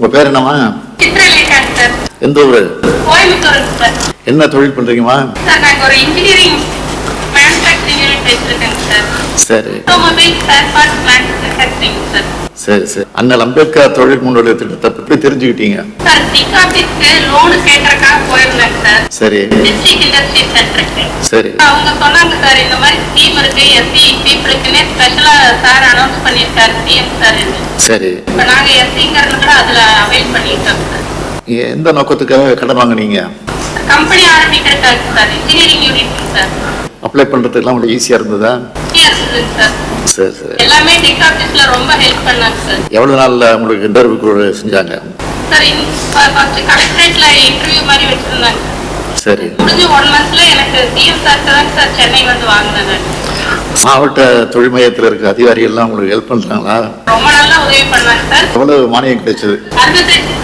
உங்க பேர் சார் எந்த ஊரு? என்ன தொழில் பண்றீங்கம்மா? சார். சார் சரி. அண்ணல் அம்பேத்கர் தொழில் முன்னோடி திட்டத்தை பற்றி தெரிஞ்சுக்கிட்டீங்க? Sir sir. அவங்க சொன்னாங்க சார் இந்த மாதிரி ஸ்கீம் இருக்கு எஸ்சி பீப்புளுக்குன்னே ஸ்பெஷலா சார் அனௌன்ஸ் பண்ணியிருக்காரு சிஎம் சார் சரி. இப்போ நாங்கள் எஸ்சிங்கிறது கூட அதில் அவைல் பண்ணிட்டோம் எந்த நோக்கத்துக்காக கடன் வாங்குனீங்க? Company ஆரம்பிக்கிறதுக்காக sir engineering unit sir. Apply பண்றதுக்கெல்லாம் உங்களுக்கு ஈஸியா இருந்ததா? சார் சரி. எல்லாமே டிக் ஆஃபீஸ்ல ரொம்ப ஹெல்ப் பண்ணாங்க சார் எவ்வளவு நாள்ல உங்களுக்கு இன்டர்வியூ செஞ்சாங்க? சார் ஃபர்ஸ்ட் கலெக்டரேட்ல இன்டர்வியூ மாதிரி வச்சிருந்தாங்க. சரி. முடிஞ்சு ஒன் மந்த்ல எனக்கு சிஎம் சார் தான் சார் சென்னை வந்து வாங்கினாங்க மாவட்ட தொழில் மையத்தில் இருக்க அதிகாரிகள் எல்லாம் உங்களுக்கு ஹெல்ப் பண்றாங்களா? ரொம்ப நல்லா உதவி பண்ணாங்க சார் எவ்வளவு மானியம் கிடைச்சது? அறுபத்தெட்டு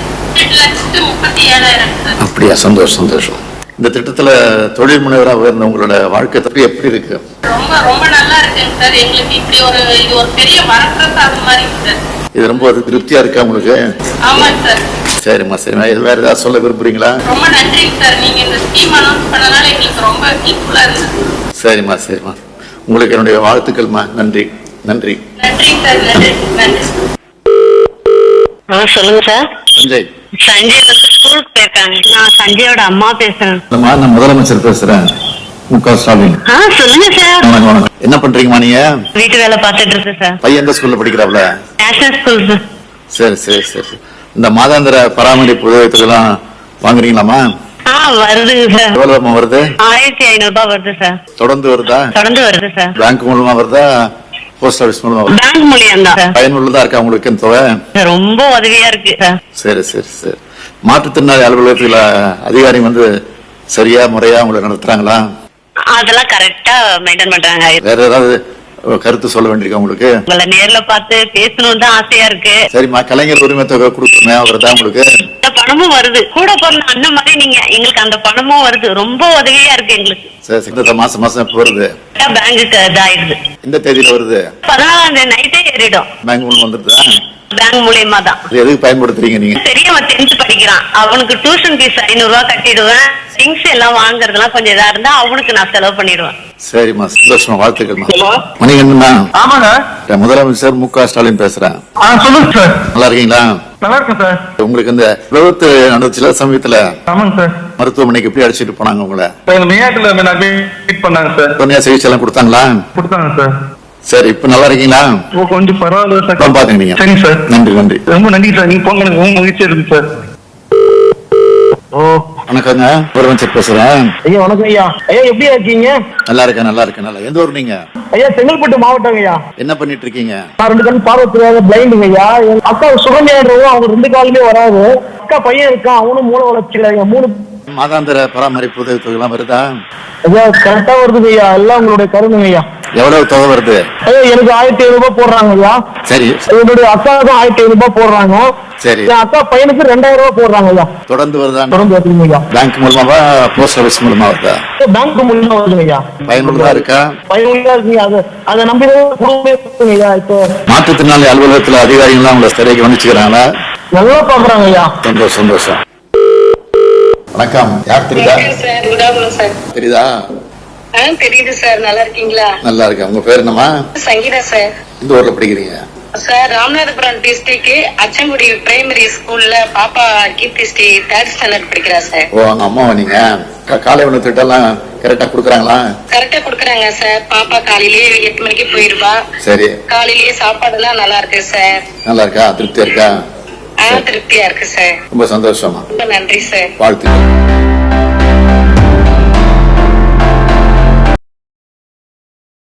லட்சத்து முப்பத்தி ஏழாயிரம் சார் அப்படியா? சந்தோஷம் சந்தோஷம். இந்த திட்டத்துல தொழில் முனைவராக இருந்த உங்களோட வாழ்க்கை தப்பி எப்படி இருக்கு? ரொம்ப ரொம்ப நல்லா இருக்குங்க சார். எங்களுக்கு இப்படி ஒரு இது ஒரு பெரிய வரப்பிரசாதம் மாதிரி சார். இது ரொம்ப ஒரு திருப்தியா இருக்கா உங்களுக்கு? ஆமாங்க சார். சரிம்மா சரிம்மா. இது வேற ஏதாவது சொல்ல விரும்புறீங்களா? ரொம்ப நன்றிங்க சார். நீங்க இந்த ஸ்கீம் அனௌன்ஸ் பண்ணனால எங்களுக்கு ரொம்ப ஹெல்ப்ஃபுல்லா இருந்தது சரிம்மா சரிம்மா. உங்களுக்கு என்னுடைய வாழ்த்துக்கள்மா நன்றி நன்றி. நன்றிங்க சார் நன்றி நன்றி. சொல்லுங்க சார். சஞ்சய். சஞ்சய் வந்து ஸ்கூலுக்கு போயிருக்காங்க நான் சஞ்சயோட அம்மா பேசுறேன். நான் முதலமைச்சர் பேசுறேன். ஸ்டாலின். சொல்லுங்க சார் என்ன பண்றீங்கம்மா நீங்க? வீட்டு வேலை பார்த்துட்டு இருக்கேன் சார் பையன் எந்த ஸ்கூல்ல படிக்கிறாப்ல? நேஷனல் ஸ்கூல் சார் சரி சரி சரி. இந்த மாதாந்திர பராமரிப்பு உதவித்தொகைலாம் வாங்குறீங்களாம்மா? ஆ வருதுங்க சார் எவ்வளவுமா வருது? ஆயிரத்தி ஐநூறு ரூபாய் வருது சார் தொடர்ந்து வருதா? தொடர்ந்து வருது சார் பேங்க் மூலமா வருதா? போஸ்ட் ஆபீஸ் மூலமா பேங்க் மூலியம் தான் பயனுள்ளதா இருக்கா உங்களுக்கு இந்த தொகை? ரொம்ப உதவியா இருக்கு சார். சரி சரி மாற்றுத்திறனாளி அலுவலகத்துல அதிகாரி வந்து சரியா முறையா உங்களை நடத்துறாங்களா? அதெல்லாம் கரெக்டா மெயின்டைன் பண்றாங்க. வேற ஏதாவது கருத்து சொல்ல வேண்டியிருக்கா உங்களுக்கு? உங்களை நேர்ல பார்த்து பேசணும் தான் ஆசையா இருக்கு. சரிம்மா கலைஞர் உரிமை தொகை கொடுக்குறோமே வருதா உங்களுக்கு. அந்த பணமும் வருது. கூட பிறந்த அண்ணன் மாதிரி நீங்க எங்களுக்கு அந்த பணமும் வருது. ரொம்ப உதவியா இருக்கு எங்களுக்கு. சரி. இந்த மாசம் மாசம் எப்போ வருது? பேங்குக்கு இதாயிடுது. இந்த தேதியில வருது? பதினாலாம் தேதி நைட்டே ஏறிடும். பேங்க் மூலம் வந்துருதா? பேங்க் மூலியமா தான். இது எதுக்கு பயன்படுத்துறீங்க நீங்க? பெரியவன் டென்த் படிக்கிறான். அவனுக்கு டியூஷன் ஃபீஸ் ஐநூறு ரூபாய் கட்டிடுவேன். திங்ஸ் எல்லாம் வாங்குறதெல்லாம் கொஞ்சம் இதா இருந்தா அவனுக்கு நான் செலவு பண்ணிடுவேன். சரிம்மா. சந்தோஷமா வாழ்த்துக்கள்மா மணிகண்டனா ஆமாங்க நான் முதலமைச்சர் மு க ஸ்டாலின் பேசுறேன் சொல்லுங்க சார். நல்லா இருக்கீங்களா? நல்லா இருக்கேன் சார். உங்களுக்கு இந்த விபத்து நடந்துச்சுல சமயத்துல ஆமாங்க சார். மருத்துவமனைக்கு எப்படி அழைச்சிட்டு போனாங்க உங்களை? இப்போ இந்த மேயாட்டில் மீட் பண்ணாங்க சார். உடனே சிகிச்சை எல்லாம் கொடுத்தாங்களா? கொடுத்தாங்க சார். சரி இப்ப நல்லா இருக்கீங்களா? ஓ கொஞ்சம் பரவாயில்ல சார். பாத்துங்க நீங்க சரிங்க சார். நன்றி நன்றி. ரொம்ப நன்றி சார். நீங்க போங்க எனக்கு ரொம்ப மகிழ்ச்சியா இருக்கு சார். ஓ. வணக்கங்க. முதலமைச்சர் பேசுறேன். ஐயா வணக்கம் ஐயா. ஐயா எப்படி இருக்கீங்க? நல்லா இருக்கேன் நல்லா இருக்கேன் நல்லா எந்த ஊர் நீங்க? ஐயா செங்கல்பட்டு மாவட்டம் ஐயா. என்ன பண்ணிட்டு இருக்கீங்க நான் ரெண்டு கண் பார்வை தெரியாத பிளைண்டுங்க ஐயா. எங்க அக்கா சுகன்யான்றவங்க அவங்க ரெண்டு காலுமே வராது. அக்கா பையன் இருக்கான் அவனும் மூளை வளர்ச்சியில ஐயா மூணு மாதாந்திர பராமரிப்பு உதவி தொகைலாம் வருதா? ஐயா கரெக்டா வருதுங்க ஐயா. எல்லாம் உங்களுடைய கருணுங்க ஐயா. எவ்வளவு தொகை வருது? ஐயா எனக்கு ஆயிரத்தி ஐநூறு ரூபாய் போடுறாங்க ஐயா சரி. என்னுடைய அக்காவுக்கும் ஆயிரத்தி ஐநூறு ரூபாய் போடுறாங்க. சரி. அக்கா பையனுக்கு ரெண்டாயிரம் ரூபாய் போடுறாங்க ஐயா தொடர்ந்து வருதா? தொடர்ந்து வருதுங்க ஐயா பேங்க் மூலமாவா போஸ்ட் ஆபீஸ் மூலமா வருதா? பேங்க் மூலியமா வருதுங்க ஐயா பயனுள்ளதா இருக்கா? பயனுள்ளதா இருக்குங்க அது அதை நம்பி குடும்பமே இருக்குங்க ஐயா இப்போ. மாற்றுத்திறனாளி அலுவலகத்துல அதிகாரிகள்லாம் உங்களை சரியாக கவனிச்சுக்கிறாங்களா நல்லா பாக்குறாங்க ஐயா சந்தோஷம் சந்தோஷம். வணக்கம். யார் தெரியுதா? தெரியுதா? தெரியுது சார். நல்லா இருக்கீங்களா? நல்லா இருக்கேன். உங்க பேர் என்னம்மா? சங்கீதா சார். இந்த ஊர்ல படிக்கிறீங்க? Sir Ramanathapuram district Achankudi primary ஸ்கூல்ல பாப்பா கீர்த்தி ஸ்ரீ தேர்ட் ஸ்டாண்டர்ட் படிக்கிறா சார். ஓ அங்க அம்மாவா நீங்க? காலை உணவு திட்டம்லாம் கரெக்டா கொடுக்குறாங்களா? கரெக்டா குடுக்கறாங்க சார். பாப்பா காலையிலேயே எட்டு மணிக்கு போயிருவா. சரி. காலையிலேயே சாப்பாடுலாம் நல்லா இருக்கு சார். நல்லா இருக்கா? திருப்தியா இருக்கா? திருப்தியா இருக்கு சார். ரொம்ப சந்தோஷமா ரொம்ப நன்றி சார். வாழ்த்துக்கள்.